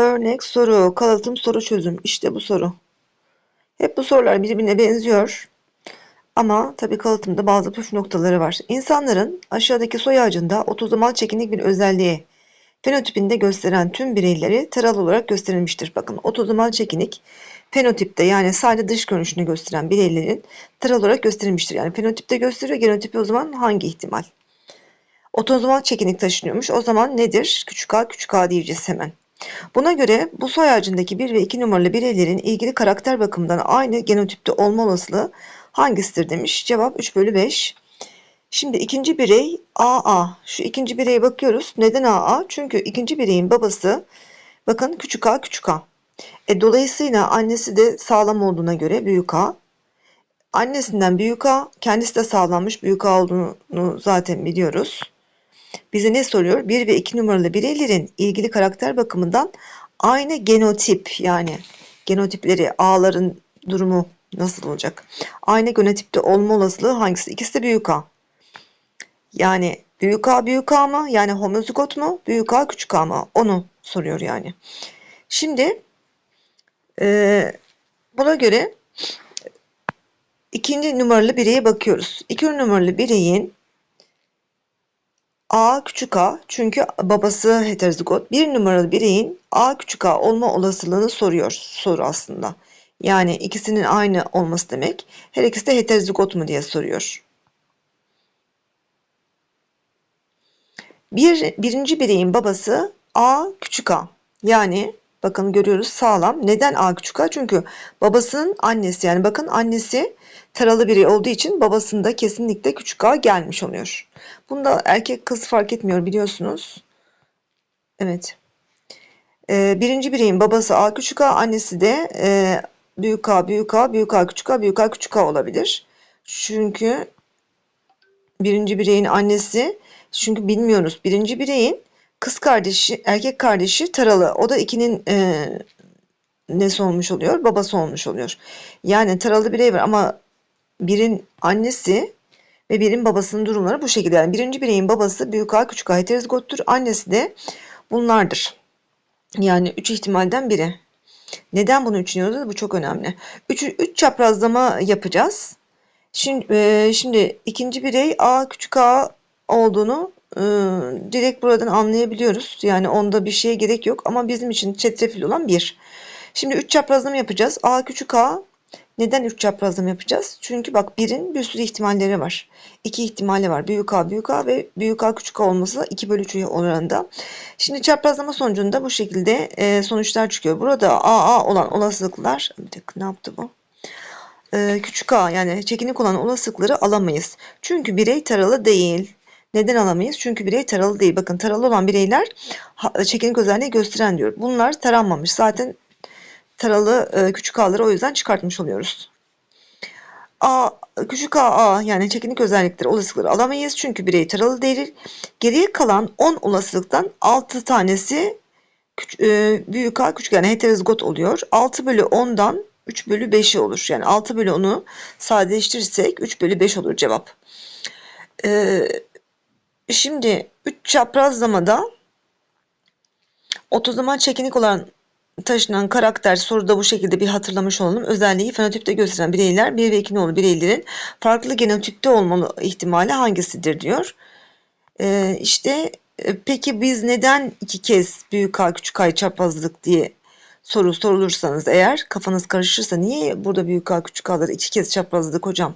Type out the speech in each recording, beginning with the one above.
Örnek soru, kalıtım soru çözüm. İşte bu soru. Hep bu sorular birbirine benziyor. Ama tabii kalıtımda bazı püf noktaları var. İnsanların aşağıdaki soy ağacında otozomal çekinik bir özelliği fenotipinde gösteren tüm bireyleri taralı olarak gösterilmiştir. Bakın otozomal çekinik fenotipte yani sadece dış görünüşünü gösteren bireylerin taralı olarak gösterilmiştir. Yani fenotipte gösteriyor, genotipi o zaman hangi ihtimal? Otozomal çekinik taşınıyormuş. O zaman nedir? Küçük a küçük a diyeceğiz hemen. Buna göre bu soy ağacındaki 1 ve 2 numaralı bireylerin ilgili karakter bakımından aynı genotipte olma olasılığı hangisidir demiş. Cevap 3 bölü 5. Şimdi ikinci birey AA. Şu ikinci bireye bakıyoruz. Neden AA? Çünkü ikinci bireyin babası bakın küçük a küçük a. E, dolayısıyla annesi de sağlam olduğuna göre büyük a. Annesinden büyük a, kendisi de sağlanmış büyük a olduğunu zaten biliyoruz. Bize ne soruyor? 1 ve 2 numaralı bireylerin ilgili karakter bakımından aynı genotip yani genotipleri A'ların durumu nasıl olacak? Aynı genotipte olma olasılığı hangisi? İkisi de büyük A. Yani büyük A büyük A mı? Yani homozigot mu? Büyük A küçük A mı? Onu soruyor yani. Şimdi e, buna göre ikinci numaralı bireye bakıyoruz. İkinci numaralı bireyin A küçük a çünkü babası heterozigot. Bir numaralı bireyin A küçük a olma olasılığını soruyor soru aslında. Yani ikisinin aynı olması demek. Her ikisi de heterozigot mu diye soruyor. Bir, birinci bireyin babası A küçük a. Yani bakın görüyoruz sağlam. Neden A küçük a? Çünkü babasının annesi yani bakın annesi taralı biri olduğu için babasında kesinlikle küçük a gelmiş oluyor. Bunda erkek kız fark etmiyor biliyorsunuz. Evet. Ee, birinci bireyin babası a küçük a, annesi de e, büyük a, büyük a, büyük a, küçük a, büyük a, küçük a olabilir. Çünkü birinci bireyin annesi, çünkü bilmiyoruz. Birinci bireyin kız kardeşi, erkek kardeşi taralı. O da ikinin e, nesi olmuş oluyor? Babası olmuş oluyor. Yani taralı birey var ama birin annesi ve birin babasının durumları bu şekilde. Yani birinci bireyin babası büyük A küçük A heterozigottur. Annesi de bunlardır. Yani üç ihtimalden biri. Neden bunu düşünüyoruz? Bu çok önemli. Üç, üç çaprazlama yapacağız. Şimdi, e, şimdi ikinci birey A küçük A olduğunu e, direkt buradan anlayabiliyoruz. Yani onda bir şeye gerek yok ama bizim için çetrefil olan bir. Şimdi üç çaprazlama yapacağız. A küçük A neden üç çaprazlama yapacağız? Çünkü bak birin bir sürü ihtimalleri var. İki ihtimali var. Büyük A büyük A ve büyük A küçük A olması 2 bölü 3 oranında. Şimdi çaprazlama sonucunda bu şekilde e, sonuçlar çıkıyor. Burada AA olan olasılıklar bir dakika ne yaptı bu? E, küçük A yani çekinik olan olasılıkları alamayız. Çünkü birey taralı değil. Neden alamayız? Çünkü birey taralı değil. Bakın taralı olan bireyler çekinik özelliği gösteren diyor. Bunlar taranmamış. Zaten taralı e, küçük a'ları o yüzden çıkartmış oluyoruz. A, küçük a, a yani çekinik özellikleri olasılıkları alamayız çünkü birey taralı değil. Geriye kalan 10 olasılıktan 6 tanesi e, büyük a küçük yani heterozigot oluyor. 6 bölü 10'dan 3 bölü 5'i olur. Yani 6 bölü 10'u sadeleştirirsek 3 bölü 5 olur cevap. Ee, şimdi 3 çaprazlamada otozomal çekinik olan taşınan karakter soruda bu şekilde bir hatırlamış olalım. Özelliği fenotipte gösteren bireyler 1 ve 2 nolu bireylerin farklı genotipte olmalı ihtimali hangisidir diyor. Ee, işte e, peki biz neden iki kez büyük A küçük A çaprazlık diye soru sorulursanız eğer kafanız karışırsa niye burada büyük A küçük A'ları iki kez çaprazladık hocam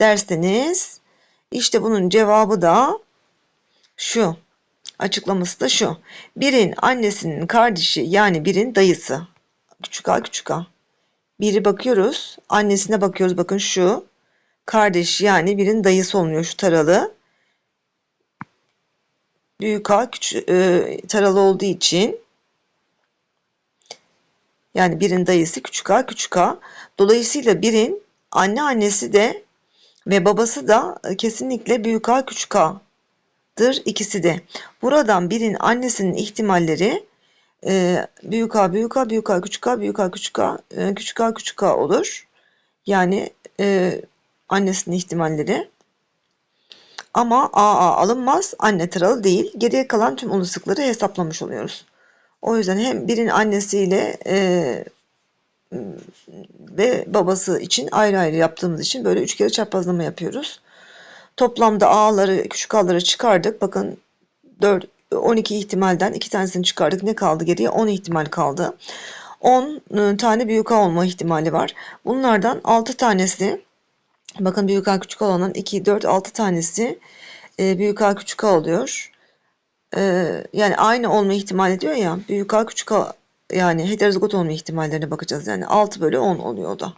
derseniz işte bunun cevabı da şu. Açıklaması da şu. Birin annesinin kardeşi yani birin dayısı. Küçük a küçük a. Biri bakıyoruz. Annesine bakıyoruz. Bakın şu. Kardeş yani birin dayısı olmuyor şu taralı. Büyük a küçük, e, taralı olduğu için yani birin dayısı küçük a küçük a. Dolayısıyla birin anne annesi de ve babası da kesinlikle büyük a küçük a dır ikisi de. Buradan birin annesinin ihtimalleri e, büyük A büyük A büyük A küçük A büyük A küçük A e, küçük A küçük A olur. Yani e, annesinin ihtimalleri. Ama AA alınmaz. Anne taralı değil. Geriye kalan tüm olasılıkları hesaplamış oluyoruz. O yüzden hem birinin annesiyle e, ve babası için ayrı ayrı yaptığımız için böyle üç kere çaprazlama yapıyoruz. Toplamda a'ları, küçük a'ları çıkardık. Bakın 4, 12 ihtimalden 2 tanesini çıkardık. Ne kaldı geriye? 10 ihtimal kaldı. 10 e, tane büyük A olma ihtimali var. Bunlardan 6 tanesi bakın büyük A küçük A olanın 2, 4, 6 tanesi e, büyük A küçük A oluyor. E, yani aynı olma ihtimali diyor ya büyük A küçük A yani heterozigot olma ihtimallerine bakacağız. Yani 6 bölü 10 oluyor da.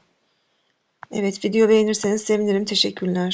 Evet video beğenirseniz sevinirim. Teşekkürler.